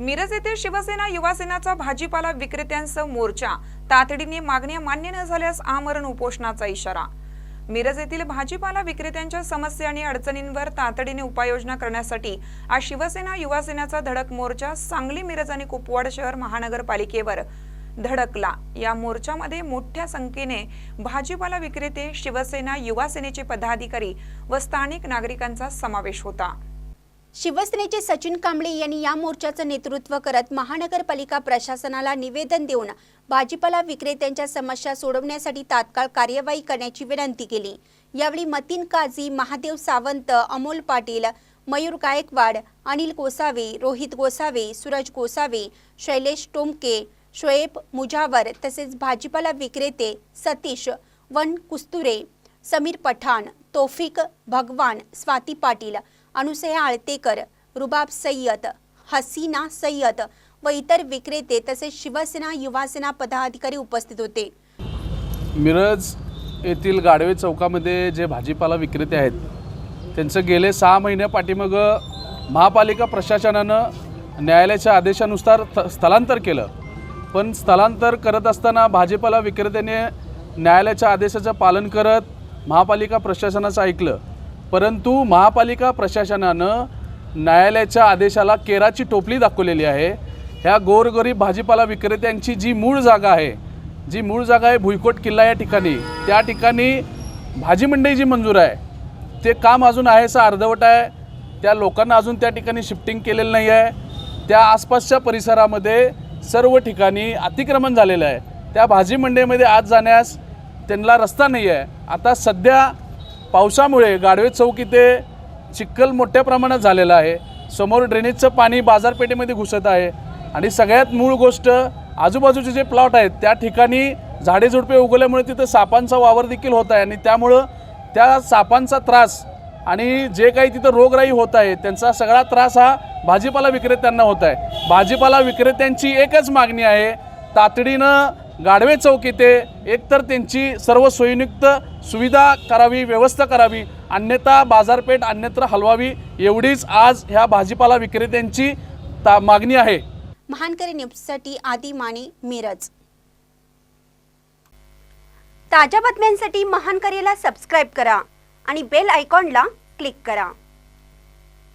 मिरज येथे शिवसेना युवासेनाचा भाजीपाला विक्रेत्यांसह मोर्चा. तातडीने मागण्या मान्य न झाल्यास आमरण उपोषणाचा इशारा. मिरज येथील भाजीपाला विक्रेत्यांच्या समस्या आणि अडचणींवर तातडीने उपाययोजना करण्यासाठी आज शिवसेना युवासेनाचा धडक मोर्चा सांगली मिरज आणि कुपवाड शहर महानगरपालिकेवर धडकला. या मोर्चामध्ये मोठ्या संख्येने भाजीपाला विक्रेते शिवसेना युवासेनेचे पदाधिकारी व स्थानिक नागरिकांचा समावेश होता. शिवसेनेचे सचिन कांबळे यांनी या मोर्चाचं नेतृत्व करत महानगरपालिका प्रशासनाला निवेदन देऊन भाजीपाला विक्रेत्यांच्या समस्या सोडवण्यासाठी तात्काळ कार्यवाही करण्याची विनंती केली. यावेळी मतीन काझी महादेव सावंत अमोल पाटील मयूर गायकवाड अनिल गोसावे रोहित गोसावे सूरज गोसावे शैलेश टोमके शोएब मुजावर तसेच भाजीपाला विक्रेते सतीश वन कुस्तुरे समीर पठाण तोफिक भगवान स्वाती पाटील अनुसया आळतेकर रुबाब सय्यद हसीना सय्यद व इतर विक्रेते तसेच शिवसेना युवासेना पदाधिकारी उपस्थित होते. मिरज येथील गाडवे चौकामध्ये जे भाजीपाला विक्रेते आहेत त्यांचं गेले सहा महिन्या पाठीमागं महापालिका प्रशासनानं न्यायालयाच्या आदेशानुसार स्थलांतर केलं. पण स्थलांतर करत असताना भाजीपाला विक्रेत्याने न्यायालयाच्या आदेशाचं पालन करत महापालिका प्रशासनाचं ऐकलं. परंतु महापालिका प्रशासनानं न्यायालयाच्या आदेशाला केराची टोपली दाखवलेली आहे. ह्या गोरगरीब भाजीपाला विक्रेत्यांची जी मूळ जागा आहे जी मूळ जागा आहे भुईकोट किल्ला या ठिकाणी त्या ठिकाणी भाजी मंडई जी मंजूर आहे ते काम अजून आहे असं अर्धवट आहे. त्या लोकांना अजून त्या ठिकाणी शिफ्टिंग केलेलं नाही आहे. त्या आसपासच्या परिसरामध्ये सर्व ठिकाणी अतिक्रमण झालेलं आहे. त्या भाजी मंडईमध्ये आज जाण्यास त्यांना रस्ता नाही आहे. आता सध्या पावसामुळे गाडवे चौक इथे चिखल मोठ्या प्रमाणात झालेलं आहे. समोर ड्रेनेजचं पाणी बाजारपेठेमध्ये घुसत आहे. आणि सगळ्यात मूळ गोष्ट आजूबाजूचे जे प्लॉट आहेत त्या ठिकाणी झाडे झुडपे उगवल्यामुळे तिथं सापांचा वावर देखील होत आहे. आणि त्यामुळं त्या सापांचा त्रास आणि जे काही तिथं रोगराई होत आहे त्यांचा सगळा त्रास हा भाजीपाला विक्रेत्यांना होत आहे. भाजीपाला विक्रेत्यांची एकच मागणी आहे तातडीनं गाडवे चौक येथे एकतर त्यांची सर्व सोयीयुक्त सुविधा करावी व्यवस्था करावी अन्यथा बाजारपेठ अन्यत्र हलवावी एवढीच आज ह्या भाजीपाला विक्रेत्यांची ता मागणी आहे. महानकरी न्यूजसाठी आदी माने मिरज. ताज्या बातम्यांसाठी महानकरीला सबस्क्राईब करा आणि बेल आयकॉनला क्लिक करा.